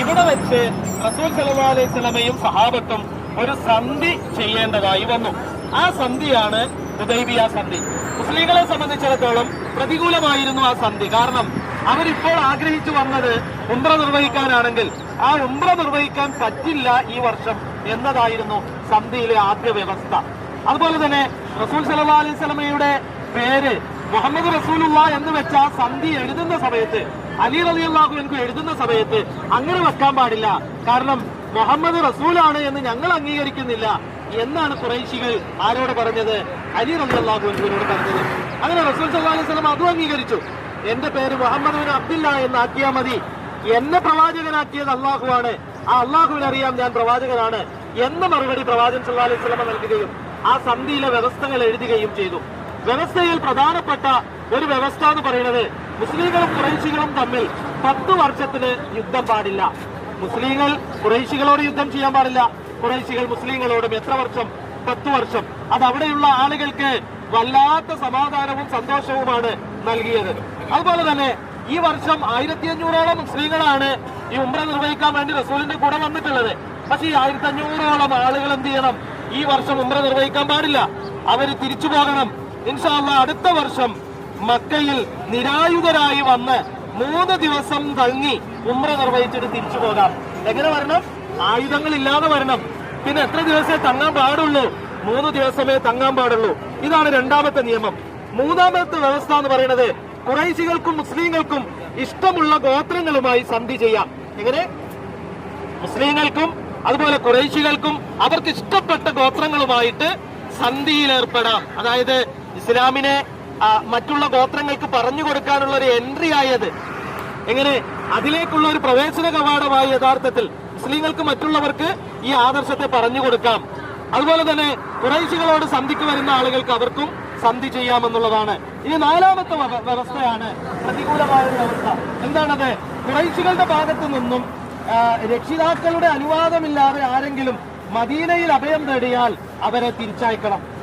ഇവിടെ വെച്ച് റസൂൽ സലഹ് അലൈഹി സ്വലമയും സഹാബത്തും ഒരു സന്ധി ചെയ്യേണ്ടതായി വന്നു. ആ സന്ധിയാണ് ഹുദൈബിയ സന്ധി. മുസ്ലിങ്ങളെ സംബന്ധിച്ചിടത്തോളം പ്രതികൂലമായിരുന്നു ആ സന്ധി. കാരണം അവരിപ്പോൾ ആഗ്രഹിച്ചു വന്നത് ഉംറ നിർവഹിക്കാനാണെങ്കിൽ ആ ഉംറ നിർവഹിക്കാൻ പറ്റില്ല ഈ വർഷം എന്നതായിരുന്നു സന്ധിയിലെ ആദ്യ വ്യവസ്ഥ. അതുപോലെ തന്നെ റസൂൽ സലഹ് അലൈഹി സ്വലമയുടെ പേര് മുഹമ്മദ് റസൂലുള്ള എന്ന് വെച്ച സന്ധി എഴുതുന്ന സമയത്ത് അലി റളിയല്ലാഹു എനിക്ക് എഴുതുന്ന സമയത്ത് അങ്ങനെ വെക്കാൻ പാടില്ല. കാരണം മുഹമ്മദ് റസൂലാണ് എന്ന് ഞങ്ങൾ അംഗീകരിക്കുന്നില്ല എന്നാണ് കുറേശികൾ ആരോട് പറഞ്ഞത്? അലി റളിയല്ലാഹു അൻഹുവിനോട് പറഞ്ഞത്. അങ്ങനെ റസൂൽ സല്ലാ അലൈഹി അതും അംഗീകരിച്ചു. എന്റെ പേര് മുഹമ്മദ് ബിൻ അബ്ദില്ല എന്നാക്കിയാൽ മതി. എന്നെ പ്രവാചകനാക്കിയത് അള്ളാഹുവാണ് ആ അള്ളാഹുവിനറിയാം ഞാൻ പ്രവാചകനാണ് എന്ന മറുപടി പ്രവാചകൻ സല്ലാ അലൈഹി വസല്ലം നൽകുകയും ആ സന്ധിയിലെ വ്യവസ്ഥകൾ എഴുതുകയും ചെയ്തു. വ്യവസ്ഥയിൽ പ്രധാനപ്പെട്ട ഒരു വ്യവസ്ഥ എന്ന് പറയുന്നത് മുസ്ലിങ്ങളും കുറേശികളും തമ്മിൽ പത്ത് വർഷത്തിന് യുദ്ധം പാടില്ല. മുസ്ലിങ്ങൾ കുറേശികളോട് യുദ്ധം ചെയ്യാൻ പാടില്ല. കുറേശികൾ മുസ്ലിങ്ങളോടും എത്ര വർഷം? പത്ത് വർഷം. അത് അവിടെയുള്ള ആളുകൾക്ക് വല്ലാത്ത സമാധാനവും സന്തോഷവുമാണ് നൽകിയത്. അതുപോലെ തന്നെ ഈ വർഷം ആയിരത്തി അഞ്ഞൂറോളം മുസ്ലിങ്ങളാണ് ഈ ഉമ്ര നിർവഹിക്കാൻ വേണ്ടി റസൂലിന്റെ കൂടെ വന്നിട്ടുള്ളത്. പക്ഷെ ഈ ആയിരത്തി അഞ്ഞൂറോളം ആളുകൾ എന്ത് ചെയ്യണം? ഈ വർഷം ഉമ്ര നിർവഹിക്കാൻ പാടില്ല. അവർ തിരിച്ചു പോകണം. ഇൻഷാല്ല അടുത്ത വർഷം മക്കയിൽ നിരായുധരായി വന്ന് മൂന്ന് ദിവസം തങ്ങി ഉമ്ര നിർവഹിച്ചിട്ട് തിരിച്ചു പോകാം. എങ്ങനെ വരണം? ആയുധങ്ങൾ ഇല്ലാതെ വരണം. പിന്നെ എത്ര ദിവസമേ തങ്ങാൻ പാടുള്ളൂ? മൂന്ന് ദിവസമേ തങ്ങാൻ പാടുള്ളൂ. ഇതാണ് രണ്ടാമത്തെ നിയമം. മൂന്നാമത്തെ വ്യവസ്ഥ എന്ന് പറയുന്നത് കുറൈശികൾക്കും മുസ്ലിങ്ങൾക്കും ഇഷ്ടമുള്ള ഗോത്രങ്ങളുമായി സന്ധി ചെയ്യാം. എങ്ങനെ? മുസ്ലിങ്ങൾക്കും അതുപോലെ കുറേശികൾക്കും അവർക്ക് ഇഷ്ടപ്പെട്ട ഗോത്രങ്ങളുമായിട്ട് സന്ധിയിൽ ഏർപ്പെടാം അതായത് ഇസ്ലാമിനെ മറ്റുള്ള ഗോത്രങ്ങൾക്ക് പറഞ്ഞു കൊടുക്കാനുള്ള ഒരു എൻട്രി ആയത്. എങ്ങനെ? അതിലേക്കുള്ള ഒരു പ്രവേശന കവാടമായി യഥാർത്ഥത്തിൽ മുസ്ലിങ്ങൾക്ക് മറ്റുള്ളവർക്ക് ഈ ആദർശത്തെ പറഞ്ഞു കൊടുക്കാം. അതുപോലെ തന്നെ കുറേശികളോട് സന്ധിക്ക് വരുന്ന ആളുകൾക്ക് അവർക്കും സന്ധി ചെയ്യാമെന്നുള്ളതാണ്. ഇനി നാലാമത്തെ വ്യവ- വ്യവസ്ഥയാണ് പ്രതികൂലമായ ഒരു വ്യവസ്ഥ. എന്താണത്? കുറേശികളുടെ ഭാഗത്തു നിന്നും രക്ഷിതാക്കളുടെ അനുവാദമില്ലാതെ ആരെങ്കിലും മദീനയിൽ അഭയം തേടിയാൽ അവരെ തിരിച്ചയക്കണം.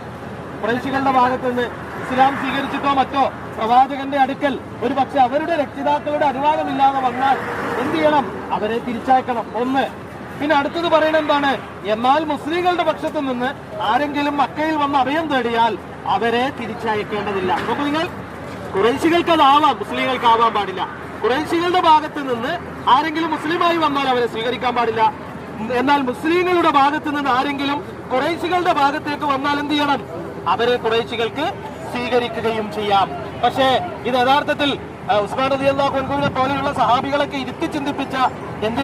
കുറേശികളുടെ ഭാഗത്ത് നിന്ന് ഇസ്ലാം സ്വീകരിച്ചിട്ടോ മറ്റോ പ്രവാചകന്റെ അടുക്കൽ ഒരു പക്ഷെ അവരുടെ രക്ഷിതാക്കളുടെ അനുവാദമില്ലാതെ വന്നാൽ എന്ത് ചെയ്യണം? അവരെ തിരിച്ചയക്കണം. ഒന്ന്. പിന്നെ അടുത്തത് പറയുന്നത് എന്താണ്? എന്നാൽ മുസ്ലിങ്ങളുടെ പക്ഷത്തു നിന്ന് ആരെങ്കിലും മക്കയിൽ വന്ന് അഭയം തേടിയാൽ അവരെ തിരിച്ചയക്കേണ്ടതില്ല. നോക്കൂ നിങ്ങൾ കുറേശികൾക്ക് അതാവാം മുസ്ലിങ്ങൾക്ക് ആവാൻ പാടില്ല. കുറേശികളുടെ ഭാഗത്ത് നിന്ന് ആരെങ്കിലും മുസ്ലിമായി വന്നാൽ അവരെ സ്വീകരിക്കാൻ പാടില്ല. എന്നാൽ മുസ്ലിങ്ങളുടെ ഭാഗത്ത് നിന്ന് ആരെങ്കിലും കുറേശികളുടെ ഭാഗത്തേക്ക് വന്നാൽ എന്ത് ചെയ്യണം? അവരെ കുറേശികൾക്ക് സ്വീകരിക്കുകയും ചെയ്യാം. പക്ഷേ ഇത് യഥാർത്ഥത്തിൽ ഉസ്മാൻ റളിയല്ലാഹു കൊൻകുവിനെ പോലെയുള്ള സഹാബികളൊക്കെ ഇരുത്തി ചിന്തിപ്പിച്ച എന്ത്